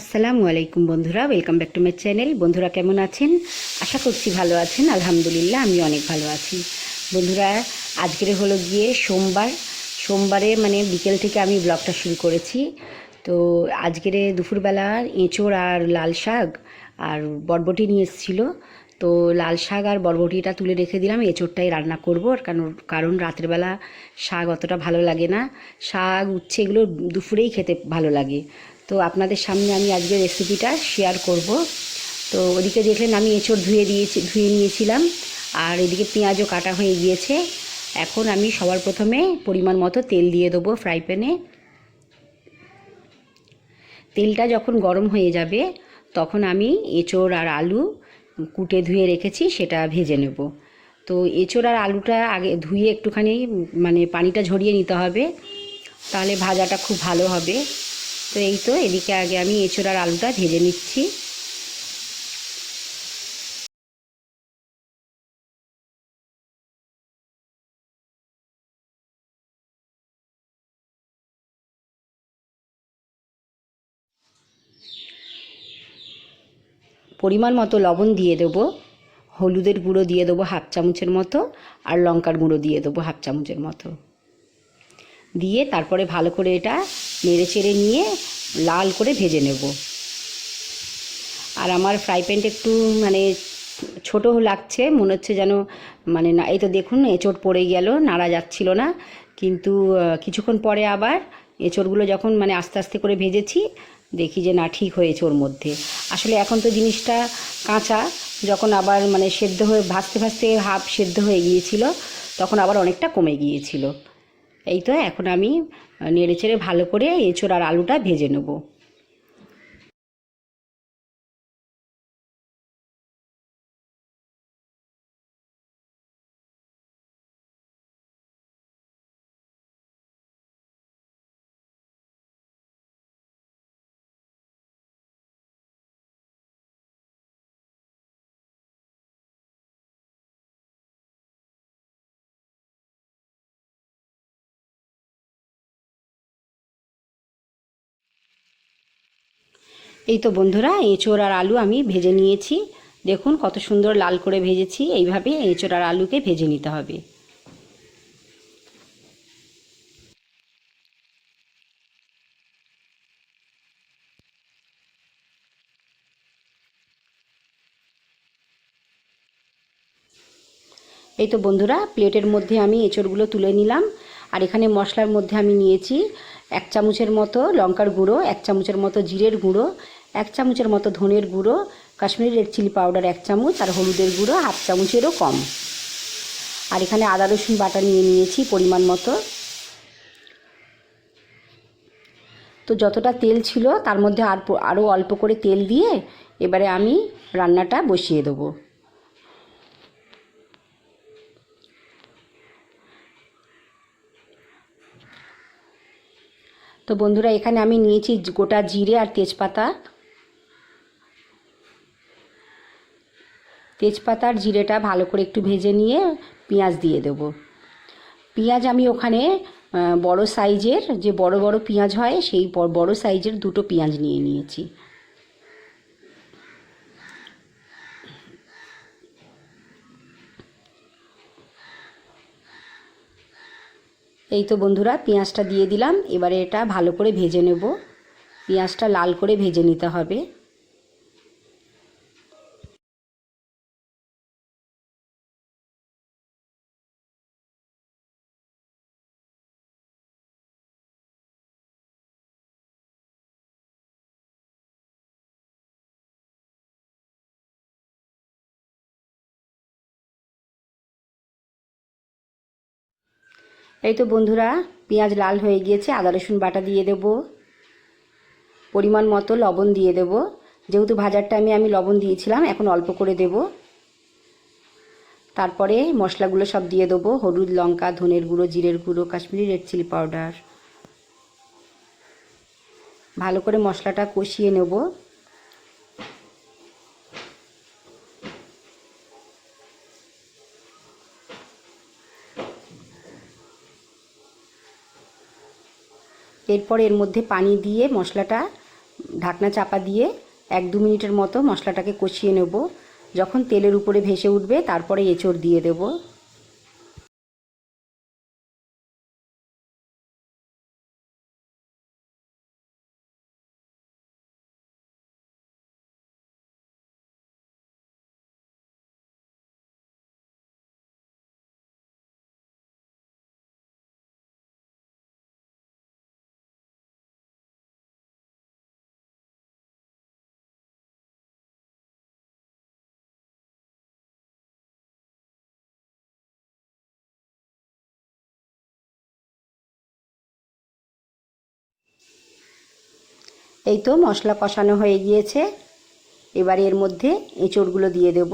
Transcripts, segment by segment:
আসসালামু আলাইকুম বন্ধুরা welcome back to my channel বন্ধুরা, কেমন আছেন? আশা করছি ভালো আছেন, আলহামদুলিল্লাহ আমি অনেক ভালো আছি। বন্ধুরা, আজকের হলো গিয়ে সোমবার। সোমবারে মানে বিকেল থেকে আমি ব্লগটা শুরু করেছি। তো আজকের দুপুরবেলা এঁচোড় আর লাল শাক আর বরবটি নিয়ে এসেছিল। তো লাল শাক আর বরবটিটা তুলে রেখে দিলাম, এঁচোড়টাই রান্না করব। আর কারণ কারণ রাত্রেবেলা শাক অতটা ভালো লাগে না। শাক, উচ্ছে এগুলো দুপুরেই খেতে ভালো লাগে। তো আপনাদের সামনে আমি আজকে রেসিপিটা শেয়ার করব। তো ওদিকে দেখলেন আমি এঁচোড় ধুয়ে দিয়েছি, ধুয়ে নিয়েছিলাম। আর এদিকে পেঁয়াজও কাটা হয়ে গিয়েছে। এখন আমি সবার প্রথমে পরিমাণ মতো তেল দিয়ে দেবো ফ্রাই প্যানে তেলটা যখন গরম হয়ে যাবে, তখন আমি এঁচোড় আর আলু কুটে ধুয়ে রেখেছি, সেটা ভেজে নেব। তো এঁচোড় আর আলুটা আগে ধুয়ে একটুখানি মানে পানিটা ঝরিয়ে নিতে হবে। তাহলে ভাজাটা খুব ভালো হবে। তো এই তো, এদিকে আগে আমি এঁচোড় আর আলুটা ভেজে নিচ্ছি। পরিমাণ মতো লবণ দিয়ে দেবো, হলুদের গুঁড়ো দিয়ে দেবো হাফ চামচের মতো, আর লঙ্কার গুঁড়ো দিয়ে দেবো হাফ চামচের মতো। দিয়ে তারপরে ভালো করে এটা নেড়ে চেড়ে নিয়ে লাল করে ভেজে নেব। আর আমার ফ্রাই প্যানটা একটু মানে ছোটো লাগছে, মনে হচ্ছে যেন মানে না, এই তো দেখুন এঁচড় পড়ে গেল, নাড়া যাচ্ছিল না। কিন্তু কিছুক্ষণ পরে আবার এঁচড়গুলো যখন মানে আস্তে আস্তে করে ভেজেছি, দেখি যে না, ঠিক হয়েছে ওর মধ্যে। আসলে এখন তো জিনিসটা কাঁচা, যখন আবার মানে সেদ্ধ হয়ে, ভাজতে ভাজতে হাফ সেদ্ধ হয়ে গিয়েছিল, তখন আবার অনেকটা কমে গিয়েছিল। এই তো এখন আমি নেড়ে চেড়ে ভালো করে এঁচোড় আর আলুটা ভেজে নেব। এই তো বন্ধুরা, এঁচোড় আর আলু আমি ভেজে নিয়েছি। দেখুন কত সুন্দর লাল করে ভেজেছি, এইভাবে এঁচোড় আর আলুকে ভেজে নিতে হবে। এই তো বন্ধুরা, প্লেটের মধ্যে আমি এঁচড়গুলো তুলে নিলাম। আর এখানে মশলার মধ্যে আমি নিয়েছি এক চামচের মতো লঙ্কার গুঁড়ো, এক চামচের মতো জিরের গুঁড়ো এক চামচের মতো ধনের গুঁড়ো, কাশ্মীরি রেড চিলি পাউডার এক চামচ, আর হলুদের গুঁড়ো হাফ চামচেরও কম। আর এখানে আদা, রসুন বাটা নিয়ে নিয়েছি পরিমাণ মতো। তো যতটা তেল ছিল, তার মধ্যে আর আরও অল্প করে তেল দিয়ে এবারে আমি রান্নাটা বসিয়ে দেবো। তো বন্ধুরা, এখানে আমি নিয়েছি গোটা জিরে আর তেজপাতা। তেজপাতা আর জিরেটা ভালো করে একটু ভেজে নিয়ে পেঁয়াজ দিয়ে দেব। পেঁয়াজ আমি ওখানে বড় সাইজের যে বড় বড় পেঁয়াজ হয়, সেই বড় সাইজের দুটো পেঁয়াজ নিয়ে নিয়েছি। এই তো বন্ধুরা, পেঁয়াজটা দিয়ে দিলাম। এবারে এটা ভালো করে ভেজে নেব। পেঁয়াজটা লাল করে ভেজে নিতে হবে। এই তো বন্ধুরা, পেঁয়াজ লাল হয়ে গিয়েছে, আদা, রসুন বাটা দিয়ে দেব। পরিমাণ মতো লবণ দিয়ে দেব। যেহেতু ভাজারটা আমি আমি লবণ দিয়েছিলাম, এখন অল্প করে দেব। তারপরে মশলাগুলো সব দিয়ে দেবো। হলুদ, লঙ্কা, ধনের গুঁড়ো, জিরের গুঁড়ো, কাশ্মীরি রেড চিলি পাউডার। ভালো করে মশলাটা কষিয়ে নেব। এরপর এর মধ্যে পানি দিয়ে মশলাটা, ঢাকনা চাপা দিয়ে এক দু মিনিটের মতো মশলাটাকে কষিয়ে নেব। যখন তেলের উপরে ভেসে উঠবে, তারপরে এঁচড় দিয়ে দেব। এই তো মশলা কষানো হয়ে গিয়েছে। এবার এর মধ্যে এঁচড়গুলো দিয়ে দেব।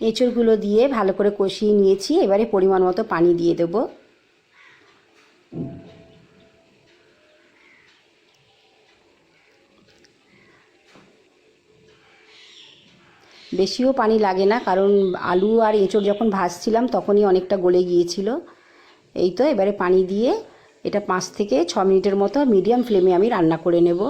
এঁচড়গুলো দিয়ে ভালো করে কষিয়ে নিয়েছি। এবারে পরিমাণ মতো পানি দিয়ে দেবো। বেশিও পানি লাগে না, কারণ আলু আর এঁচড় যখন ভাজছিলাম তখনই অনেকটা গলে গিয়েছিল। এই তো এবারে পানি দিয়ে এটা পাঁচ থেকে ছ মিনিটের মতো মিডিয়াম ফ্লেমে আমি রান্না করে নেব।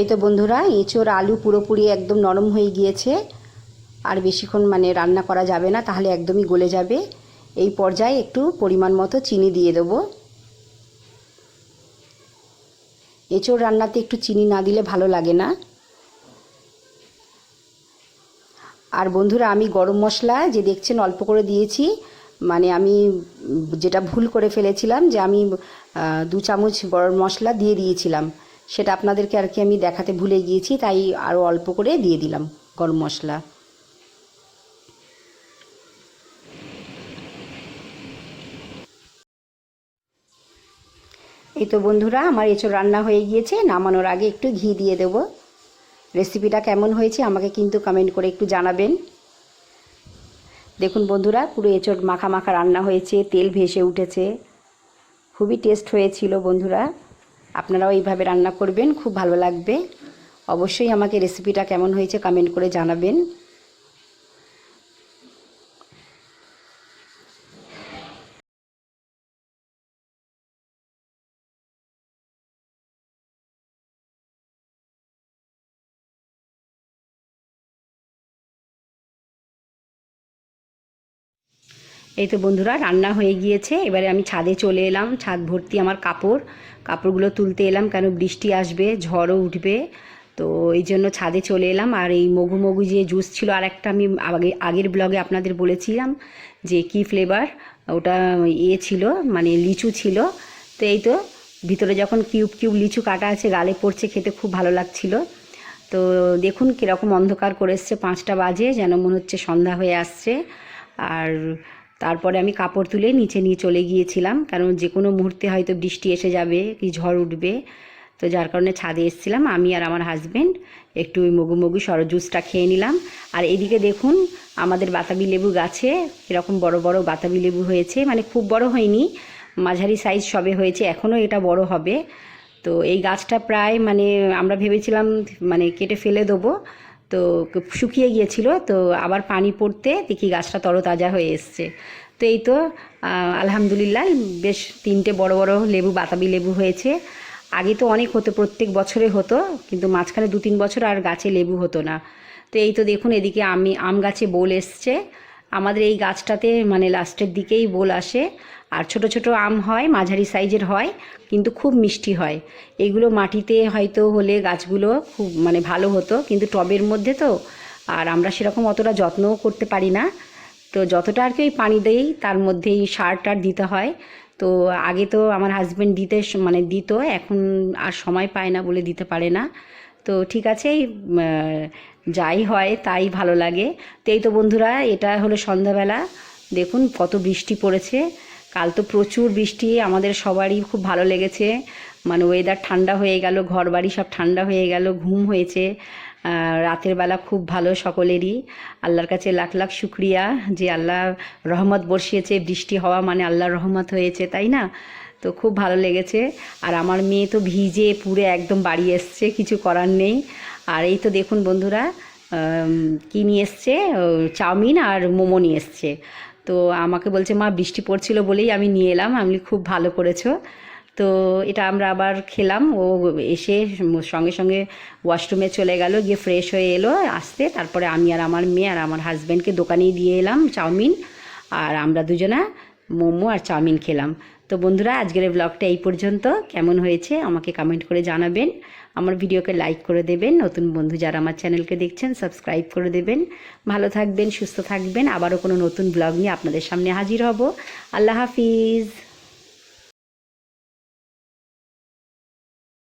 এই তো বন্ধুরা এঁচোড় আলু পুরোপুরি একদম নরম হয়ে গিয়েছে। আর বেশিক্ষণ মানে রান্না করা যাবে না, তাহলে একদমই গলে যাবে। এই পর্যায়ে একটু পরিমাণ মতো চিনি দিয়ে দেবো। এঁচোড় রান্নাতে একটু চিনি না দিলে ভালো লাগে না। আর বন্ধুরা, আমি গরম মশলা যে দেখছেন অল্প করে দিয়েছি মানে আমি যেটা ভুল করে ফেলেছিলাম যে আমি দু চামচ গরম মশলা দিয়ে দিয়েছিলাম। সেটা আপনাদেরকে আর কি আমি দেখাতে ভুলে গিয়েছি, তাই আরও অল্প করে দিয়ে দিলাম গরম মশলা। এই তো বন্ধুরা, আমার এঁচড় রান্না হয়ে গিয়েছে, নামানোর আগে একটু ঘি দিয়ে দেব। রেসিপিটা কেমন হয়েছে আমাকে কিন্তু কমেন্ট করে একটু জানাবেন। দেখুন বন্ধুরা, পুরো এঁচড় মাখা মাখা রান্না হয়েছে, তেল ভেসে উঠেছে। খুবই টেস্ট হয়েছিল বন্ধুরা। আপনারাও এইভাবে রান্না করবেন, খুব ভালো লাগবে। অবশ্যই আমাকে রেসিপিটা কেমন হয়েছে কমেন্ট করে জানাবেন। এই তো বন্ধুরা, রান্না হয়ে গিয়েছে। এবারে আমি ছাদে চলে এলাম। ছাদ ভর্তি আমার কাপড়। কাপড়গুলো তুলতে এলাম কেন বৃষ্টি আসবে, ঝড়ও উঠবে। তো এই জন্য ছাদে চলে এলাম। আর এই মগু মগু যে জুস ছিল আর একটা আমি আগে, আগের ব্লগে আপনাদের বলেছিলাম যে কি ফ্লেভার ওটা ইয়ে ছিল মানে লিচু ছিল। তো এই তো ভিতরে যখন কিউব কিউব লিচু কাটা আছে, গালে পড়ছে, খেতে খুব ভালো লাগছিল। তো দেখুন কীরকম অন্ধকার করে এসছে, পাঁচটা বাজে, যেন মনে হচ্ছে সন্ধ্যা হয়ে আসছে। আর তারপরে আমি কাপড় তুলে নিচে নিয়ে চলে গিয়েছিলাম, কারণ যে কোনো মুহূর্তে হয়তো বৃষ্টি এসে যাবে কি ঝড় উঠবে। তো যার কারণে ছাদে এসেছিলাম, আমি আর আমার হাজব্যান্ড একটু ওই মগু মগু সর জুসটা খেয়ে নিলাম। আর এদিকে দেখুন, আমাদের বাতাবি লেবু গাছে এরকম বড় বড় বাতাবি লেবু হয়েছে মানে খুব বড় হয়নি, মাঝারি সাইজ সবে হয়েছে এখনও এটা বড় হবে। তো এই গাছটা প্রায় মানে আমরা ভেবেছিলাম মানে কেটে ফেলে দেবো তো শুকিয়ে গিয়েছিল, তো আবার পানি পড়তে দেখি গাছটা তরতাজা হয়ে এসছে। তো এই তো আলহামদুলিল্লাহ, বেশ তিনটে বড় বড় লেবু, বাতাবি লেবু হয়েছে। আগে তো অনেক হতো, প্রত্যেক বছরে হতো, কিন্তু মাঝখানে দু তিন বছর আর গাছে লেবু হতো না। তো এই তো দেখুন, এদিকে আমি আম গাছে বোল এসছে। আমাদের এই গাছটাতে মানে লাস্টের দিকেই বোল আসে। আর ছোট ছোট আম হয়, মাঝারি সাইজের হয়, কিন্তু খুব মিষ্টি হয়। এইগুলো মাটিতে হয়তো হলে গাছগুলো খুব মানে ভালো হতো, কিন্তু টবের মধ্যে তো। আর আমরা সেরকম অতটা যত্নও করতে পারি না। তো যতটা আর কি ওই পানি দেই, তার মধ্যেই সার টার দিতে হয়। তো আগে তো আমার হাজব্যান্ড দিতে মানে দিত, এখন আর সময় পায় না বলে দিতে পারে না। তো ঠিক আছে যাই হয় তাই ভালো লাগে। তো এই তো বন্ধুরা, এটা হলো সন্ধ্যাবেলা। দেখুন কত বৃষ্টি পড়েছে। কাল তো প্রচুর বৃষ্টি, আমাদের সবারই খুব ভালো লেগেছে। মানে ওয়েদার ঠান্ডা হয়ে গেল ঘর বাড়ি সব ঠান্ডা হয়ে গেল, ঘুম হয়েছে। রাতের বেলা খুব ভালো সকলেরই। আল্লাহর কাছে লাখ লাখ শুক্রিয়া যে আল্লাহ রহমত বর্ষিয়েছে, বৃষ্টি হওয়া মানে আল্লাহর রহমত হয়েছে, তাই না? তো খুব ভালো লেগেছে। আর আমার মেয়ে তো ভিজে পুরে একদম বাড়ি এসছে, কিছু করার নেই। আর এই তো দেখুন বন্ধুরা কি নিয়ে এসছে? চাউমিন আর মোমো নিয়ে এসছে। তো আমাকে বলছে, মা, বৃষ্টি পড়ছিল বলেই আমি নিয়ে এলাম, আমি খুব ভালো করেছ। তো এটা আমরা আবার খেলাম। ও এসে সঙ্গে সঙ্গে ওয়াশরুমে চলে গেল, গিয়ে ফ্রেশ হয়ে এলো, আসতে। তারপরে আমি আর আমার মেয়ে আর আমার হাজব্যান্ডকে দোকানেই দিয়ে এলাম চাউমিন। আর আমরা দুজনা মোমো আর চাউমিন খেলাম। তো বন্ধুরা, আজকের ব্লগটা এই পর্যন্ত। কেমন হয়েছে আমাকে কমেন্ট করে জানাবেন। আমার ভিডিওকে লাইক করে দেবেন। নতুন বন্ধু যারা আমার চ্যানেলকে দেখছেন সাবস্ক্রাইব করে দেবেন। ভালো থাকবেন, সুস্থ থাকবেন। আবারও কোনো নতুন ব্লগ নিয়ে আপনাদের সামনে হাজির হব। আল্লাহ হাফিজ।